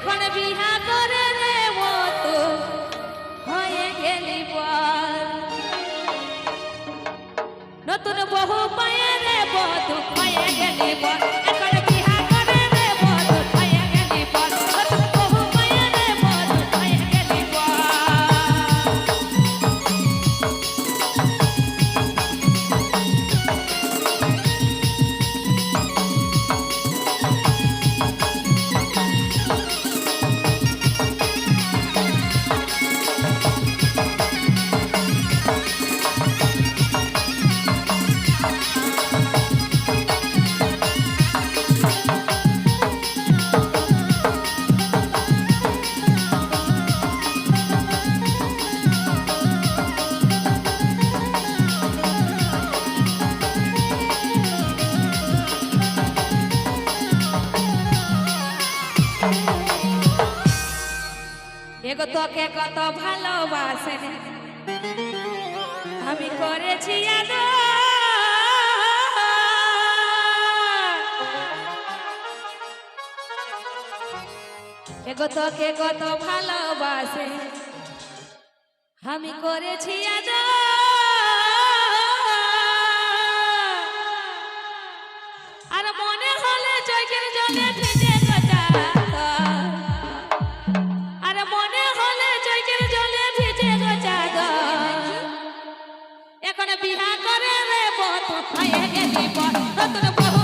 এখন বিহা করে রে মতো হয়ে গেলি নতুন বহু পায়ে রে বধু হয়ে গেলি বল। এগো তোকে কত ভালোবাসে আমি করেছি। এগো তোকে কত ভালোবাসে আমি করেছি আদর। বধ হয়ে গেলি বর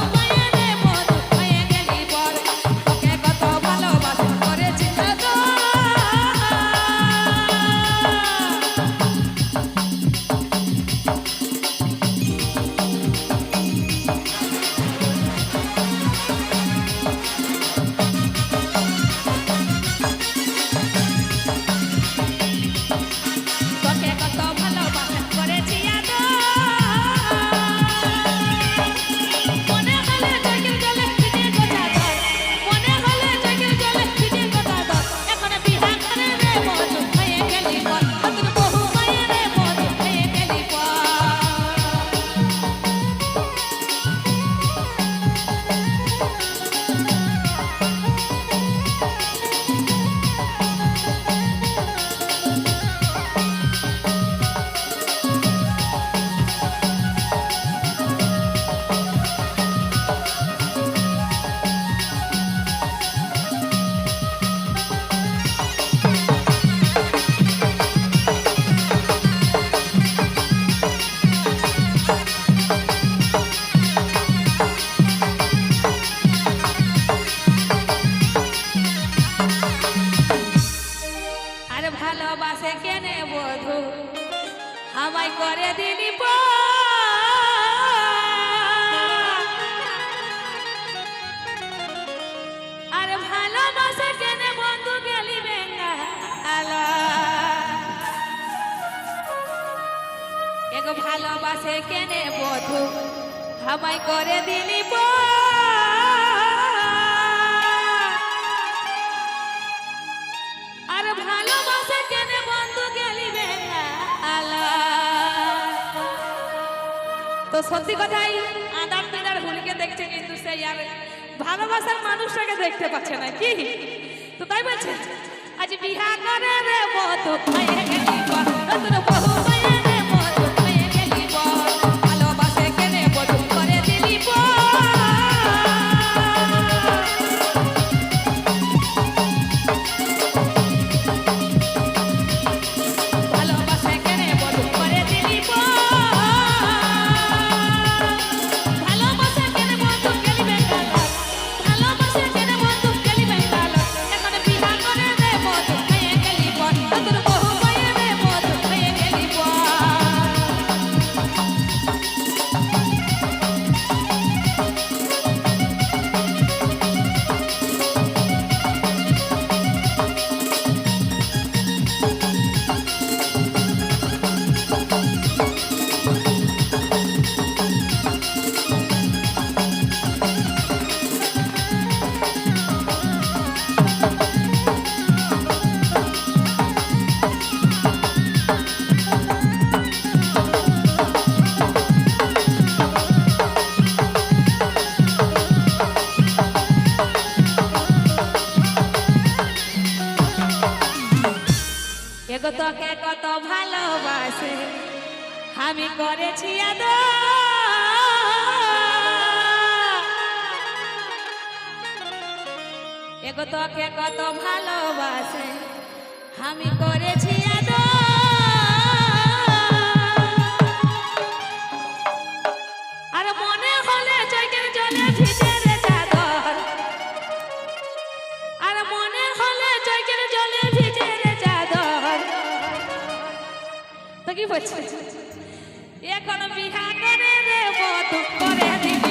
করে দিলি। আর ভালোবাসে কেনে বন্ধু এগো ভালোবাসে কেনে বধু আমায় করে দিলি। সত্যি কথাই, আদাম দিদার হুলকে দেখছে কিন্তু সেই আর ভালোবাসার মানুষটাকে দেখতে পাচ্ছে না। কি? তো তাই বলছে, আজ বিহা করে রে গেলি বর নতুন বহু আমি করেছি এগো তোকে কত ভালোবাসে আমি করেছি আদর। আর মনে হলে এখন বিহা করে রে বধু করে দি